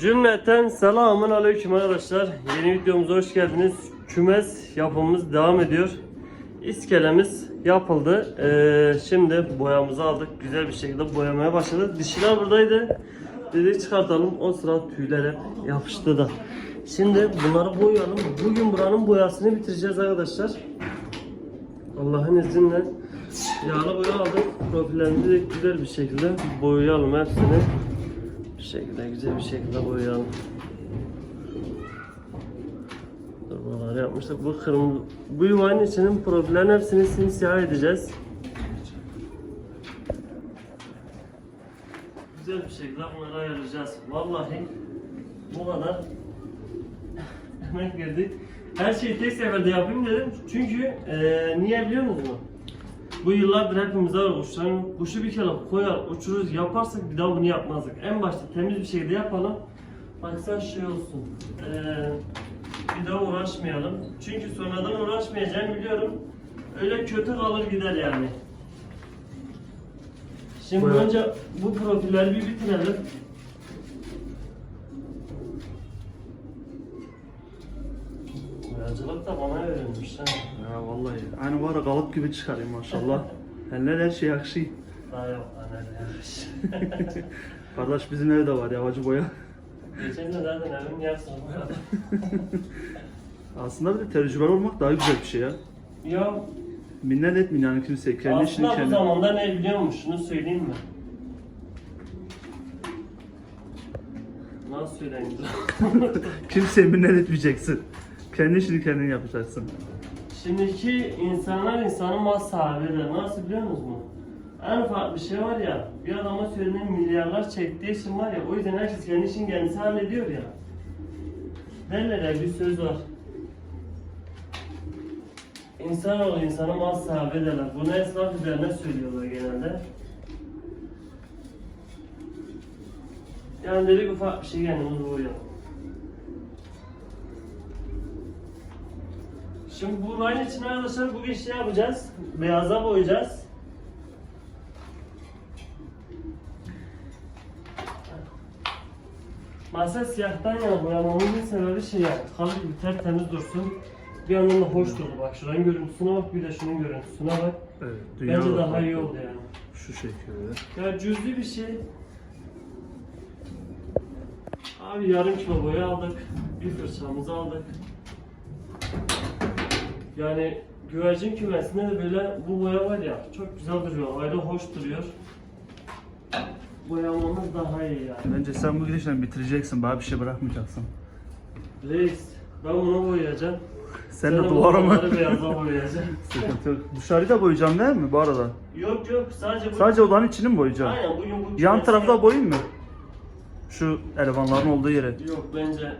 Cümleten selamun aleyküm arkadaşlar. Yeni videomuza hoş geldiniz. Kümes yapımımız devam ediyor. İskelemiz yapıldı. Ee, şimdi boyamızı aldık. Güzel bir şekilde boyamaya başladık. Dişiler buradaydı. Dedik çıkartalım. O sıra tüyler hep yapıştı da. Şimdi bunları boyayalım. Bugün buranın boyasını bitireceğiz arkadaşlar. Allah'ın izniyle yağlı boya aldık. Profillerimizi güzel bir şekilde boyayalım hepsini. Şekilde güzel bir şekilde boyayalım. Durmaları yapmıştık. Bu kırmızı bu yuvanın içinin profillerin hepsini simsiyah edeceğiz. Güzel bir şekilde bunları ayarlayacağız. Vallahi bu kadar emek verdik. Her şeyi tek seferde yapayım dedim. Çünkü eee, niye biliyor musunuz? Bu yıllardır hepimiz var kuşların kuşu bir kere koyar uçururuz yaparsak bir daha bunu yapmazdık. En başta temiz bir şekilde yapalım. Baksan şey olsun. eee, bir daha uğraşmayalım. Çünkü sonradan uğraşmayacağım biliyorum. Öyle kötü kalır gider yani. Şimdi Buyurun. önce bu profilleri bir bitirelim. Boyacılık da bana öğrenmiş ha. Ya vallahi aynı var ya kalıp gibi çıkarayım maşallah. Eller her şey yakışıyor. Daha yok anne. Kardeş bizim evde var yavacı boya. Geçen de zaten yarısını boyadım. Aslında bir de tecrübeli olmak daha güzel bir şey ya. Ya Minnet etmeyin yani kimseye. Kendi işini aslında bu kendi... zamanda ne biliyormuş şunu söyleyeyim mi? Nasıl söyleyeyim? Kimseye minnet etmeyeceksin. Kendi işini kendin yapacaksın. Şimdiki insanlar insanın mal sahibidir. Nasıl biliyor musunuz mu? En ufak bir şey var ya, bir adama söylenen milyarlar çektiği için var ya, o yüzden herkes kendi işini kendisi hallediyor ya. Derler ya bir söz var. İnsanoğlu insana mal sahibi derler. Bunu esnaf üzerine söylüyorlar genelde. Yani dedik ufak bir şey kendimiz boyayalım. Şimdi bu rayın için arkadaşlar bugün şey yapacağız. Beyaza boyayacağız. Masa siyahtan yana boyamamızın sebebi şey yani kalı gibi tertemiz dursun. Bir yandan da hoş durdu bak şuranın görüntüsüne bak bir de şunun görüntüsüne bak. Evet. Bence da daha iyi oldu yani. Şu şekilde. Ya cüzi bir şey. Abi yarım kilo boya aldık. Bir fırçamızı aldık. Yani güvercin kümesinde de böyle bu boya var ya çok güzel duruyor. Ayrı hoş duruyor. Boyamamız daha iyi yani. Bence sen bu gidişle bitireceksin. Bana bir şey bırakmayacaksın. Reis ben bunu boyayacağım. Sen de duvara mı? beyaza boyayacaksın. Sıkıntı yok. Dışarıyı da boyayacağım değil mi bu arada? yok yok sadece bu... Sadece odanın içini mi boyayacağım? Aynen bugün bu Yan kümesi- tarafta boyayım mı? Şu elemanların olduğu yere. Yok bence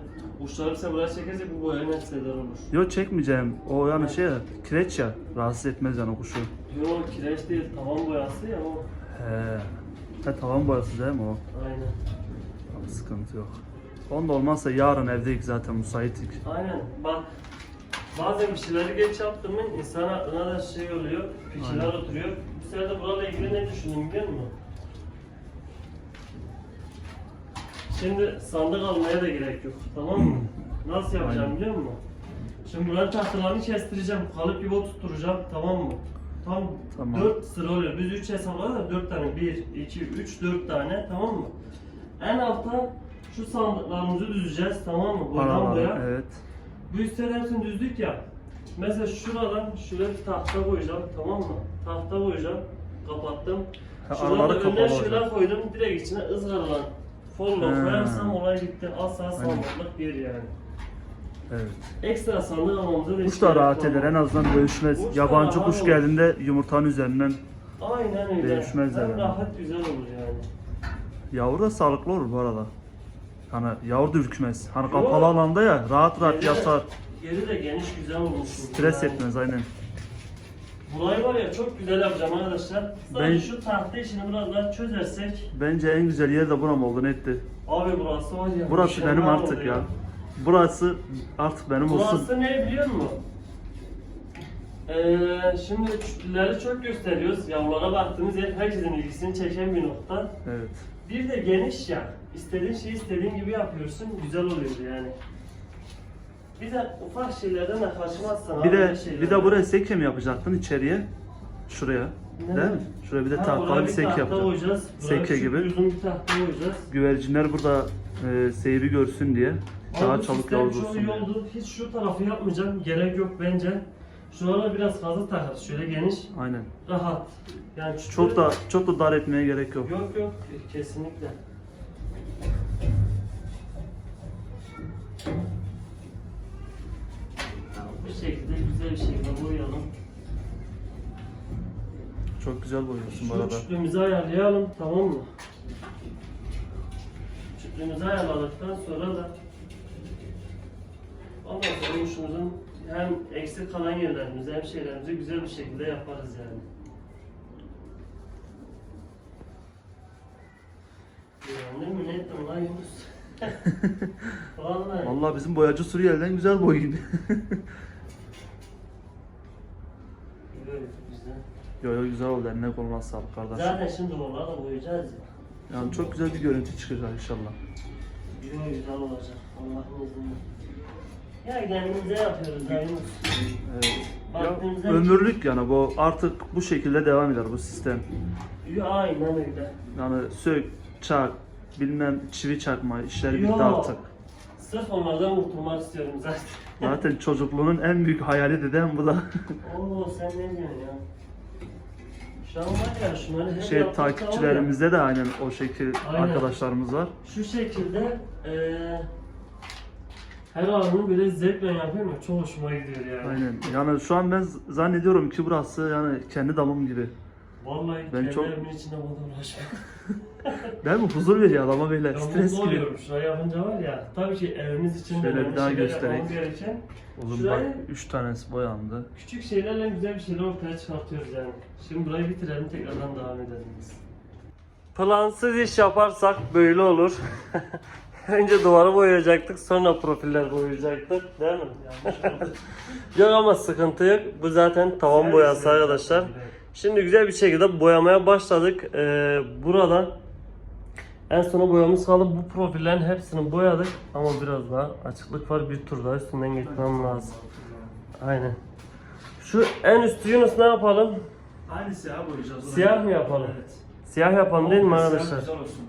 uçları bize buraya çekersek bu boya net seder olur. Yok çekmeyeceğim. O yani şey kireç ya. Rahatsız etmez yani o kuşu. Yok kireç değil tavan boyası ya o. He. Ha tavan boyası değil mi o? Aynen. Tamam, sıkıntı yok. Onda olmazsa yarın evdeyiz zaten müsaitik. Aynen. Bak bazen bir şeyleri geç yaptım mı insan aklına da şey oluyor, fikirler Aynen. oturuyor. Bu sefer de burayla ilgili ne düşündüm biliyor musun? Şimdi sandık almaya da gerek yok. Tamam mı? Nasıl yapacağım Aynen. biliyor musun? Şimdi buranın tahtalarını kestireceğim. Kalıp gibi oturtturacağım. Tamam mı? Tam Tamam. 4 sıra oluyor. Biz 3 hesapladık da 4 tane. 1, 2, 3, 4 tane. Tamam mı? En altta şu sandıklarımızı düzeceğiz. Tamam mı? Paraları, boya. evet. Bu üstleri hepsini düzdük ya. Mesela şuradan şuraya bir tahta koyacağım tamam mı? Tahta koyacağım. Kapattım. Ha, Şuradan da önüne kapalı şöyle koydum. Direkt içine ızgaralan. Follow Ha. koyarsam olay bitti. Asla sandıklık bir yani. Evet. Ekstra sandık almamıza da Kuş da rahat eder en azından dövüşmez. Kuş da Yabancı rahat kuş olur. geldiğinde yumurtanın üzerinden Aynen öyle. Dövüşmezler Hem yani. rahat güzel olur yani. yavru da sağlıklı olur bu arada. Hani yavru da ürkmez. Hani Yok. kapalı alanda ya rahat rahat Yeri de- yatar. Yeri de geniş güzel olmuş. Stres etmez aynen. Burayı var ya çok güzel yapacağım arkadaşlar. Sadece Ben- şu tahta işini biraz daha çözersek. Bence en güzel yer de buram oldu netti. Abi burası var ya. Burası benim mükemmel artık oldu ya. Burası artık benim olsun. Burası ne biliyor musun? Ee, şimdi çütlüleri çok gösteriyoruz. Yavrulara baktığımız yer herkesin ilgisini çeken bir nokta. Evet. Bir de geniş ya. İstediğin şeyi istediğin gibi yapıyorsun. Güzel oluyor yani. Bir de ufak şeylerden de kaçmazsan. Bir abi, de bir de buraya seke mi yapacaktın içeriye? Şuraya. Ne? Değil mi? Şuraya bir de Ha, tahtalı oraya bir seke tahta yapacaksın. koyacağız. Buraya Seke küçük gibi. Uzun bir tahta koyacağız. Güvercinler burada e, seyri görsün diye. Daha bu çabuk sistem çok iyi oldu. Hiç şu tarafı yapmayacağım. Gerek yok bence. Şuralara biraz fazla takarız. Şöyle geniş, Aynen. rahat. Yani Çok da çok da dar etmeye gerek yok. Yok yok kesinlikle. Güzel bir şekilde boyayalım. Çok güzel boyuyorsun bu Şu arada. çüplüğümüzü ayarlayalım tamam mı? Çüplüğümüzü ayarladıktan sonra da ondan sonra kuşumuzun hem eksik kalan yerlerimizi hem şeylerimizi güzel bir şekilde yaparız yani. Beğendin mi ne ettin lan Yunus? Vallahi. Vallahi bizim boyacı Suriyeli'den güzel boyuyor. Böyle güzel. Yo yo güzel oldu eline koluna sağlık kardeş. Zaten şimdi onları da boyayacağız ya. Yani çok güzel bir görüntü çıkacak inşallah. Güzel güzel olacak. Allah'ın izniyle. Ya kendimize yapıyoruz ya Yunus. Evet. Ya, Baktığımızda- ömürlük yani bu artık bu şekilde devam eder bu sistem. Ya, aynen öyle. Yani sök, çak, bilmem çivi çakma işleri Yo. bitti artık. Sırf onlardan kurtulmak istiyorum zaten. Zaten çocukluğunun en büyük hayali dedem bu da. Oo sen ne diyorsun ya? Hep şey takipçilerimizde de aynen o şekil Aynen. arkadaşlarımız var. Şu şekilde eee her anını böyle zevkle yapıyorum ya çok hoşuma gidiyor yani. Aynen. Yani şu an ben zannediyorum ki burası yani kendi damım gibi. Vallahi Ben çok- evimin içinde uğraşmak. Değil mi? Huzur veriyor adama böyle Ya stres mutlu gibi. oluyorum şurayı yapınca var ya. Tabii ki evimiz içinde Şöyle bir daha şeyler göstereyim. yapmamız gereken Oğlum bak Şurayı- 3 tanesi boyandı. küçük şeylerle güzel bir şeyler ortaya çıkartıyoruz yani. Şimdi burayı bitirelim tekrardan devam edelim biz. Plansız iş yaparsak böyle olur. Önce duvarı boyayacaktık sonra profiller boyayacaktık değil mi? yok ama sıkıntı yok. Bu zaten tavan boyası arkadaşlar. Şimdi güzel bir şekilde boyamaya başladık. Ee, burada en sona boyamız kaldı. Bu profillerin hepsini boyadık ama biraz daha açıklık var. Bir tur daha üstünden geçmem lazım. Aynen. Şu en üstü Yunus ne yapalım? Aynı siyah boyayacağız. Siyah mı yapalım? Evet. Siyah yapalım değil mi Siyah arkadaşlar? Güzel olsun.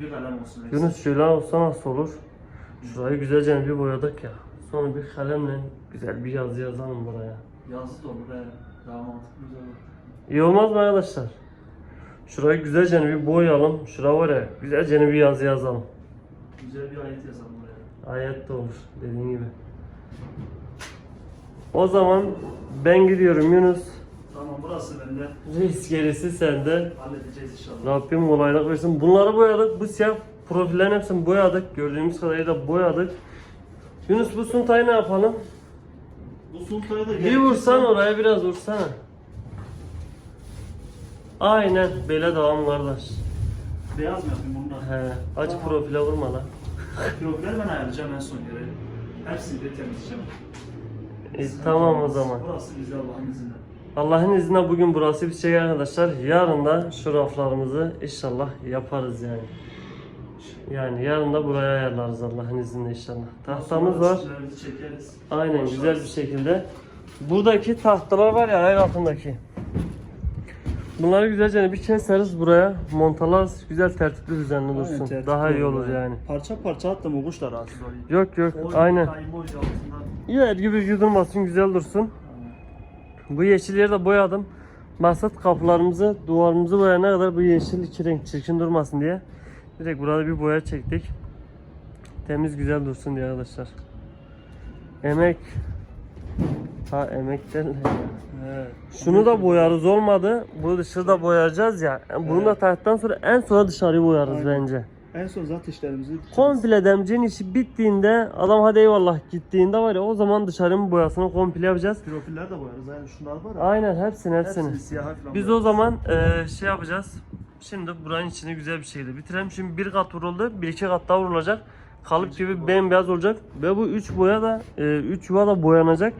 Bir kalem olsun. Yunus şöyle olsa nasıl olur? Şurayı güzelce bir boyadık ya. Sonra bir kalemle güzel bir yazı yazalım buraya. Yazı da olur he. Daha mantıklı güzel olur. İyi olmaz mı arkadaşlar? Şurayı güzelce bir boyayalım. Şura var ya güzelce bir yazı yazalım. Güzel bir ayet yazalım buraya. Ayet de olur dediğin gibi. O zaman ben gidiyorum Yunus. Tamam burası bende. Reis gerisi sende. Halledeceğiz inşallah. Rabbim kolaylık versin. Bunları boyadık. Bu siyah profillerin hepsini boyadık. Gördüğümüz kadarıyla boyadık. Yunus bu suntayı ne yapalım? Bu sultayı da Bir vursan oraya biraz vursana. Aynen böyle devam kardeş. Beyaz mı yapayım bunu da? He, aç profile vurma lan. Profilleri ben ayarlayacağım en son göre. Hepsini bir temizleyeceğim. E, tamam o zaman. Burası güzel Allah'ın izniyle. Allah'ın izniyle bugün burası bir şey arkadaşlar. Yarın da şu raflarımızı inşallah yaparız yani. Yani yarın da buraya ayarlarız Allah'ın izniyle inşallah. Tahtamız var. Çekeriz. Aynen güzel bir şekilde. Buradaki tahtalar var ya ayar altındaki. Bunları güzelce bir keseriz buraya. Montalarız. Güzel tertipli düzenli dursun. Daha iyi olur yani. Parça parça attım o kuş da rahatsız oluyor. Yok yok O aynen. Yer gibi durmasın güzel dursun. Bu yeşil yeri de boyadım. Maksat kapılarımızı, duvarımızı boyana kadar bu yeşil iki renk çirkin durmasın diye. Direkt burada bir boya çektik. Temiz güzel dursun diye arkadaşlar. Emek. Ha emek derler ya. Evet. Şunu da boyarız olmadı. Bu dışı da boyayacağız ya. Bunu da taktıktan sonra en sona dışarıyı boyarız Aynen. bence. En son zaten işlerimizi Komple demciğin işi bittiğinde adam hadi eyvallah gittiğinde var ya o zaman dışarının boyasını komple yapacağız. Profiller de boyarız. Yani şunlar var ya. Aynen hepsini hepsini. Hepsini siyaha falan Biz o zaman eee, şey yapacağız. Şimdi buranın içini güzel bir şekilde bitirelim. Şimdi bir kat vuruldu. Bir iki kat daha vurulacak. Kalıp gibi bembeyaz olacak. Ve bu üç boya da eee, üç yuva da boyanacak.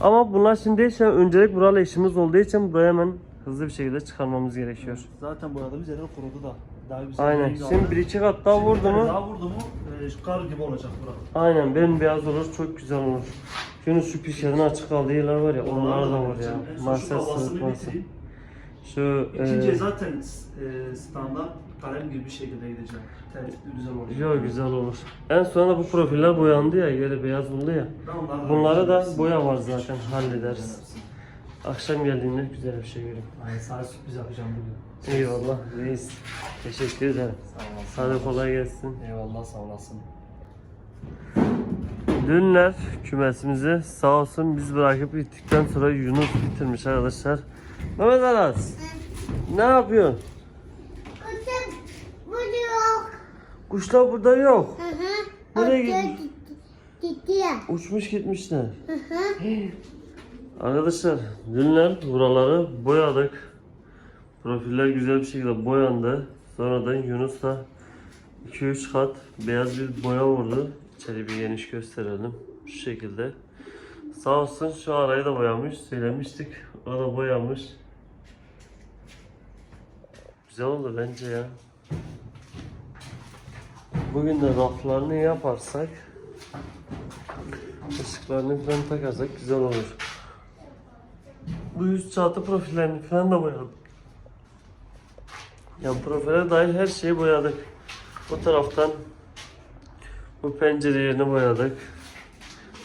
Ama bunlar şimdi şey, öncelik buralı işimiz olduğu için buraya hemen hızlı bir şekilde çıkarmamız gerekiyor. Zaten boyadığımız yerler kurudu da. Daha güzel Aynen. rengi Şimdi bir iki kat daha Şimdi vurdu mu? Daha vurdu mu e, şu kar gibi olacak bura. Aynen bembeyaz olur çok güzel olur. Yunus şu pişlerin açık kaldığı yerler var ya onlar da var ya. En son şu havasını sırıtması. bitireyim. Şu İkinciye e, zaten e, standart kalem gibi bir şekilde gideceğim. Tertipli güzel olacak. Yo güzel olur. En sonra bu profiller boyandı ya, yere beyaz oldu ya. Onları Bunlara da boya var zaten, hallederiz. Akşam geldiğinde güzel bir şey göreyim. Ay, sana sürpriz yapacağım bugün. Eyvallah reis. Teşekkür ederim. Sağ olasın. Sana kolay gelsin. Eyvallah sağ olasın. Dünler kümesimizi sağ olsun biz bırakıp gittikten sonra Yunus bitirmiş arkadaşlar. Mehmet Aras. Ne yapıyorsun? Kızım burada yok. Kuşlar burada yok. Hı hı. Nereye Oraya gitti? gitti? Gitti ya. Uçmuş gitmişler. Hı hı. Arkadaşlar dünler buraları boyadık. Profiller güzel bir şekilde boyandı. Sonradan Yunus da 2-3 kat beyaz bir boya vurdu. İçeri bir geniş gösterelim. Şu şekilde. Sağ olsun şu arayı da boyamış. Söylemiştik. O da boyamış. Güzel oldu bence ya. Bugün de raflarını yaparsak ışıklarını falan takarsak güzel olur. Bu yüz çatı profillerini falan da boyadık. Yani profile dair her şeyi boyadık. Bu taraftan bu pencere yerini boyadık.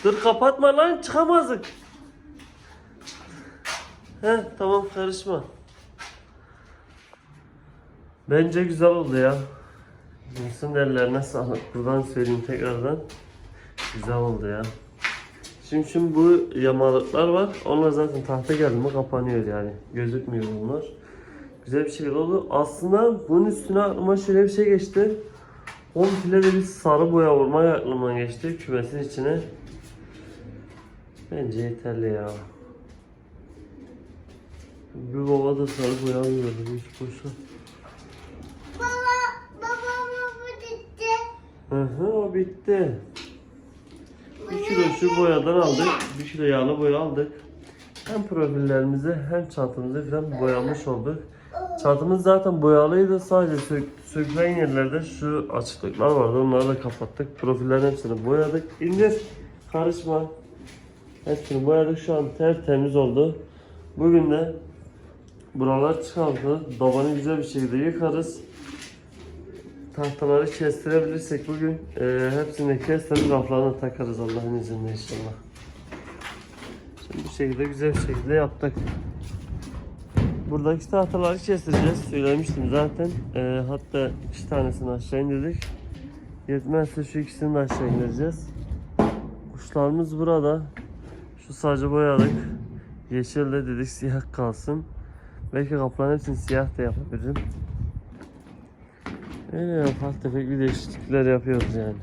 Dur kapatma lan çıkamazdık. He tamam karışma. Bence güzel oldu ya. Yunus'un ellerine sağlık. Buradan söyleyeyim tekrardan. Güzel oldu ya. Şimdi, şimdi bu yamalıklar var. Onlar zaten tahta geldi mi kapanıyor yani. Gözükmüyor bunlar. Güzel bir şekilde oldu. Aslında bunun üstüne aklıma şöyle bir şey geçti. Komple de bir sarı boya vurmaya aklıma geçti kümesin içine. Bence yeterli ya. Bir baba da sarı boya vurdu hiç boşa. Baba, babama bu gitti. Hı hı o bitti. Bir kilo şu boyadan aldık. Bir kilo yağlı boya aldık. Hem profillerimizi hem çantımızı falan boyamış olduk. Çantımız zaten boyalıydı. Sadece sök, sökülen yerlerde şu açıklıklar vardı. Onları da kapattık. Profillerin hepsini boyadık. İndir. Karışma. Hepsini boyadık. Şu an tertemiz oldu. Bugün de buralar çıkardı. Dabanı güzel bir şekilde yıkarız tahtaları kestirebilirsek bugün e, hepsini kestirip raflarına takarız Allah'ın izniyle inşallah. Şimdi bu şekilde güzel bir şekilde yaptık. Buradaki tahtaları kestireceğiz. Söylemiştim zaten. E, hatta iki tanesini aşağı indirdik. Yetmezse şu ikisini de aşağı indireceğiz. Kuşlarımız burada. Şu sadece boyadık. Yeşil de dedik siyah kalsın. Belki kaplan hepsini siyah da yapabilirim. Öyle ufak tefek bir değişiklikler yapıyoruz yani.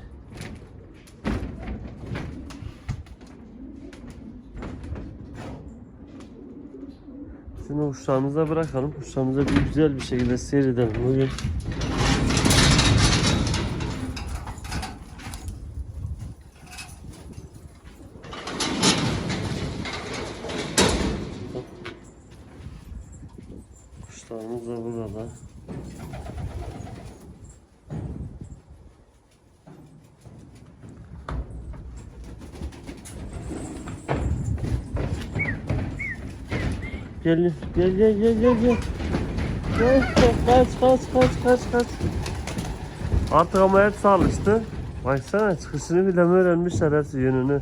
Şimdi kuşlarımıza bırakalım. Kuşlarımıza bir güzel bir şekilde seyredelim bugün. Kuşlarımız da burada. Gel gel gel gel gel gel. Gel, Kaç kaç kaç kaç kaç. Artık ama hepsi alıştı. Baksana çıkışını bile mi öğrenmişler hepsi yönünü.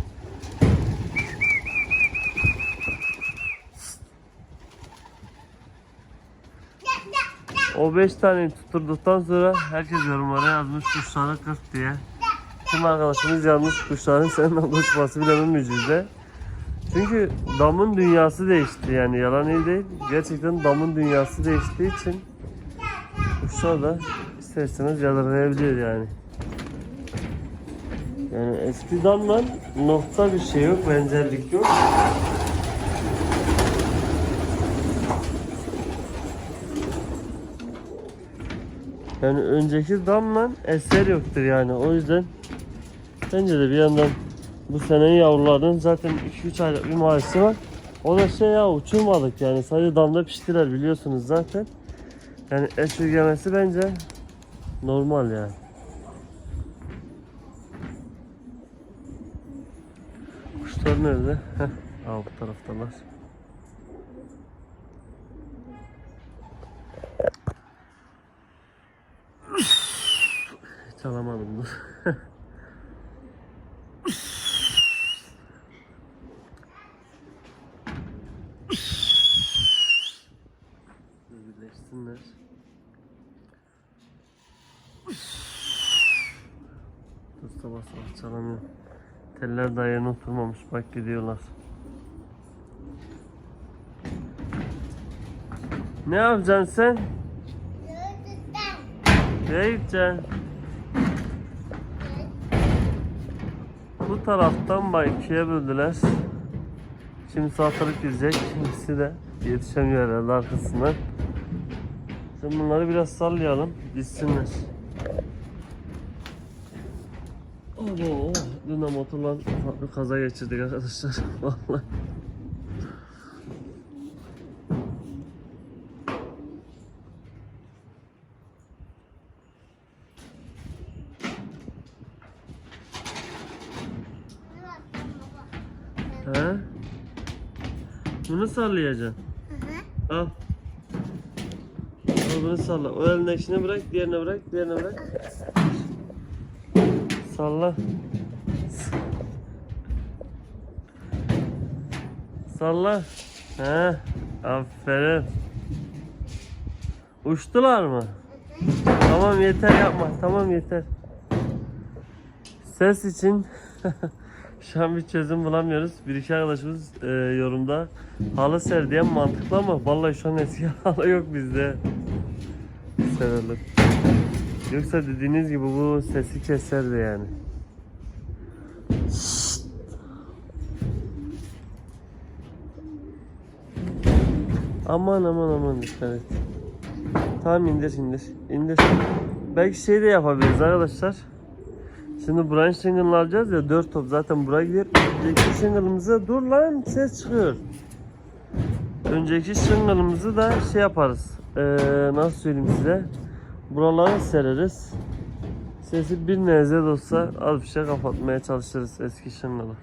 O 5 tane tutturduktan sonra herkes yorumlara yazmış kuşları 40 diye. Tüm arkadaşımız yazmış kuşların seninle uçması bile mi mucize. Çünkü damın dünyası değişti yani yalan iyi değil. Gerçekten damın dünyası değiştiği için kuşlar da isterseniz yadırgayabiliyor yani. Yani eski damla nokta bir şey yok, benzerlik yok. Yani önceki damla eser yoktur yani o yüzden bence de bir yandan bu senenin yavrularının zaten 2-3 aylık bir mavisi var. O da şey ya uçurmadık yani sadece damda piştiler biliyorsunuz zaten. Yani eş yürgemesi bence Normal yani. Kuşlar nerede? Heh, aa, bu taraftalar. Hiç alamadım dur. Daha yerine oturmamış. Bak gidiyorlar. Ne yapacaksın sen? Nereye gideceksin? Bu taraftan bak ikiye böldüler. Şimdi salatalık gidecek. İkisi de yetişemiyor herhalde arkasından. Şimdi bunları biraz sallayalım. Gitsinler. Abo, dün de motorla ufak bir kaza geçirdik arkadaşlar. Vallahi. He? Bunu sallayacaksın. Al. Al bunu salla. O elindekini bırak, diğerine bırak, diğerine bırak. Salla. Salla. He. Aferin. Uçtular mı? Tamam yeter yapma. Tamam yeter. Ses için şu an bir çözüm bulamıyoruz. Bir iki arkadaşımız e, yorumda halı ser diyen mantıklı ama vallahi şu an eski halı yok bizde. Severler. Yoksa dediğiniz gibi bu sesi keserdi yani. Aman aman aman dikkat et. Tamam indir indir indir. Belki şey de yapabiliriz arkadaşlar. Şimdi Brian Shingle'ı alacağız ya 4 top zaten buraya gidiyor. Önceki shingle'ımıza dur lan ses çıkıyor. Önceki shingle'ımızı da şey yaparız. Ee, nasıl söyleyeyim size. Buraları sereriz. Sesi bir nezle olsa az bir şey kapatmaya çalışırız eski shingle'ı.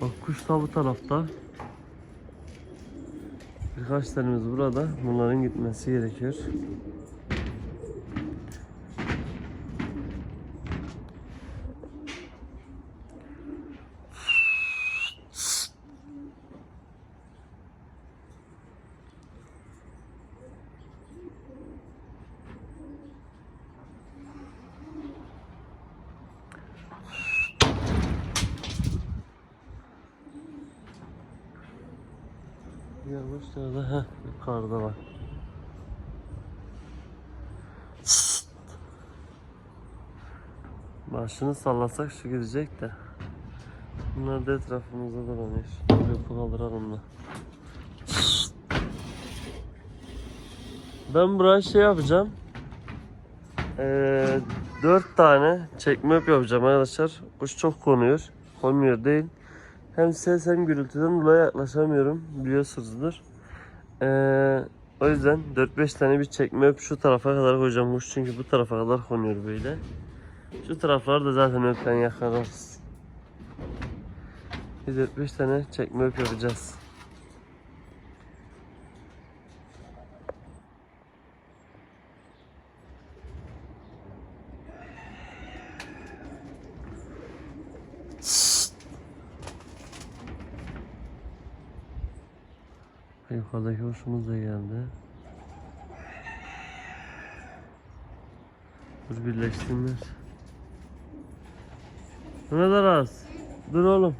Bak kuş da tarafta. Birkaç tanemiz burada. Bunların gitmesi gerekiyor. Nerede? Heh, yukarıda bak. Başını sallasak şu gidecek de. Bunlar da etrafımızda dolanıyor. Böyle kaldıralım da. Ben buraya şey yapacağım. Ee, 4 tane çekme yapacağım arkadaşlar. Kuş çok konuyor. Konmuyor değil. Hem ses hem gürültüden dolayı yaklaşamıyorum. Biliyorsunuzdur. Ee, o yüzden 4-5 tane bir çekme öp şu tarafa kadar koyacağım kuş çünkü bu tarafa kadar konuyor böyle. Şu tarafları da zaten öpten yakalarız. Bir 4-5 tane çekme öp yapacağız. Yukarıdaki hoşumuz da geldi. Dur birleşsinler. Mehmet Aras. Dur oğlum.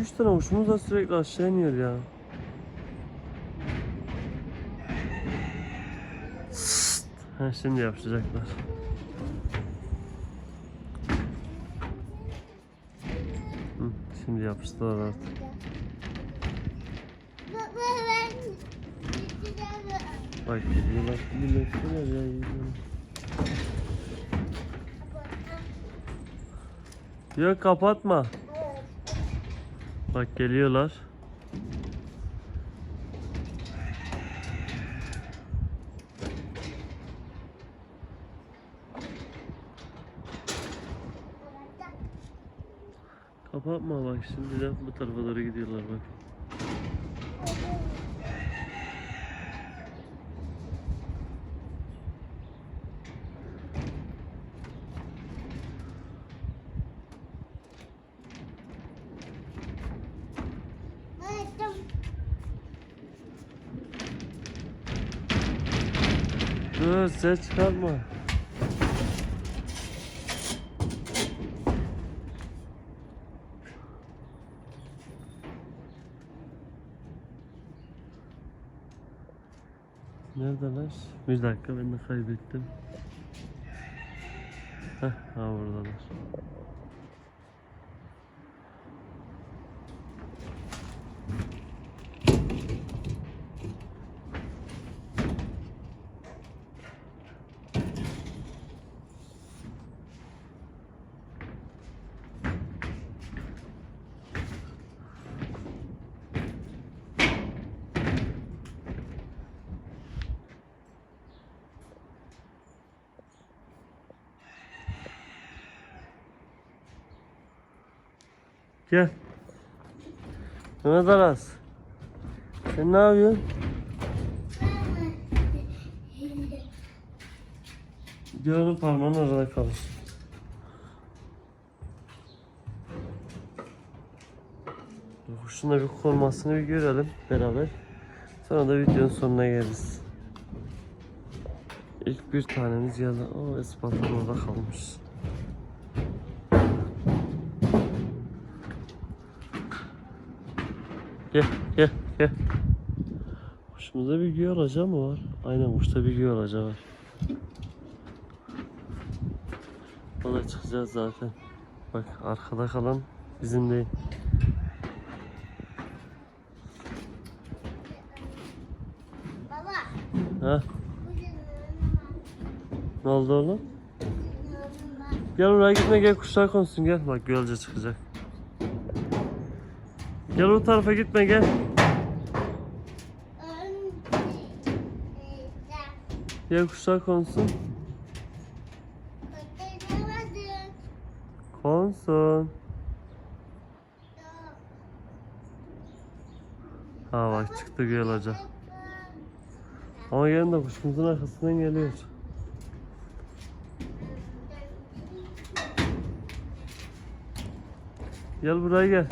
2-3 tane kuşumuz da sürekli aşağı iniyor ya. Ha, şimdi yapacaklar. Hı, şimdi yapıştılar artık. Bak gidiyorlar. Birleştiler ya. gidiyorlar. Yok kapatma. Bak geliyorlar. Kapatma bak şimdi de bu tarafa doğru gidiyorlar bak. Bıraktım. Dur ses çıkartma. Neredeler? Bir dakika ben de kaybettim. Heh, ha buradalar. Gel. Mehmet Aras. Sen ne yapıyorsun? Gördüm parmağın arada kalır. Kuşun da bir kormasını bir görelim beraber. Sonra da videonun sonuna geliriz. İlk bir tanemiz geldi. O ispatım orada kalmış. Gel gel gel. Kuşumuzda bir güğü alacağı mı var? Aynen kuşta bir güğü alacağı var. Ona çıkacağız zaten. Bak arkada kalan bizim değil. Baba. Ha? Ne oldu oğlum? Gel oraya gitme gel kuşlar konsun gel. Bak gölce çıkacak. Gel o tarafa gitme gel. Gel kuşlar konsun. Konsun. Ha bak çıktı göl hoca. Ama gelin de kuşumuzun arkasından geliyor. Gel buraya gel.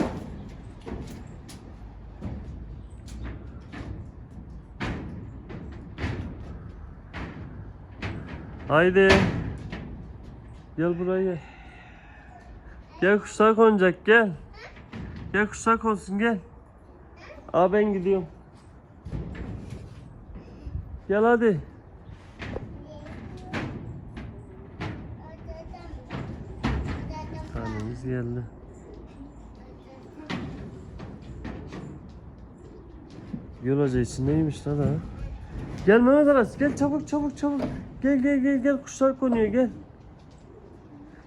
Haydi. Gel buraya gel. Gel kuşlar konacak gel. Gel kuşlar konsun gel. Aa ben gidiyorum. Gel hadi. Tanemiz geldi. Göl hoca içindeymiş lan ha. Gel Mehmet Aras gel çabuk çabuk çabuk. Gel gel gel gel kuşlar konuyor gel.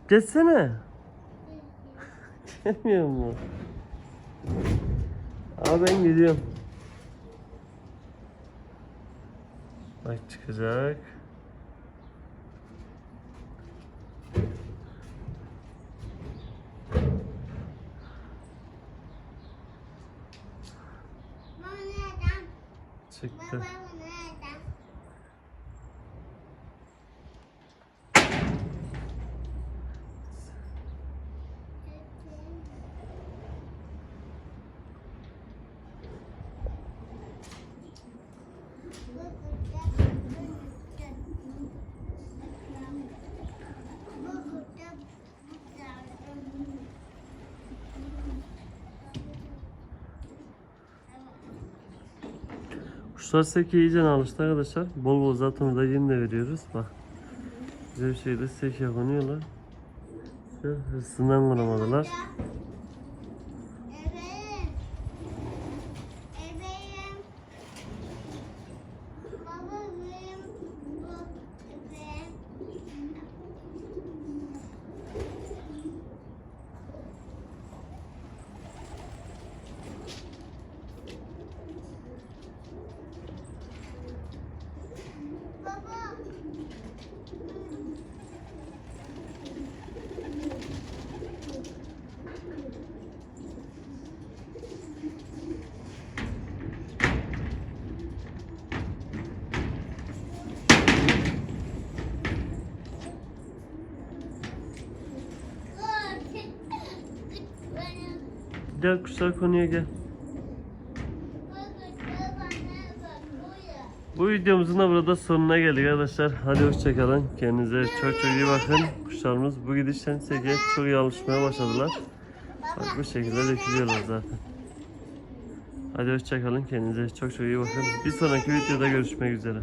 Geçsene. Gelmiyor mu? Aa ben gidiyorum. Bak çıkacak. Kuşlar seke iyice alıştı arkadaşlar. Bol bol zaten orada yem de veriyoruz. Bak. Güzel bir şekilde seke konuyorlar. Şu Hırsından vuramadılar. Evet. Evet. Babacığım. Bu. Evet. Baba. Gel kuşlar konuya gel. Bu videomuzun da burada sonuna geldik arkadaşlar. Hadi hoşçakalın. Kendinize çok çok iyi bakın. Kuşlarımız bu gidişten seke çok iyi alışmaya başladılar. Bak bu şekilde dökülüyorlar zaten. Hadi hoşçakalın. Kendinize çok çok iyi bakın. Bir sonraki videoda görüşmek üzere.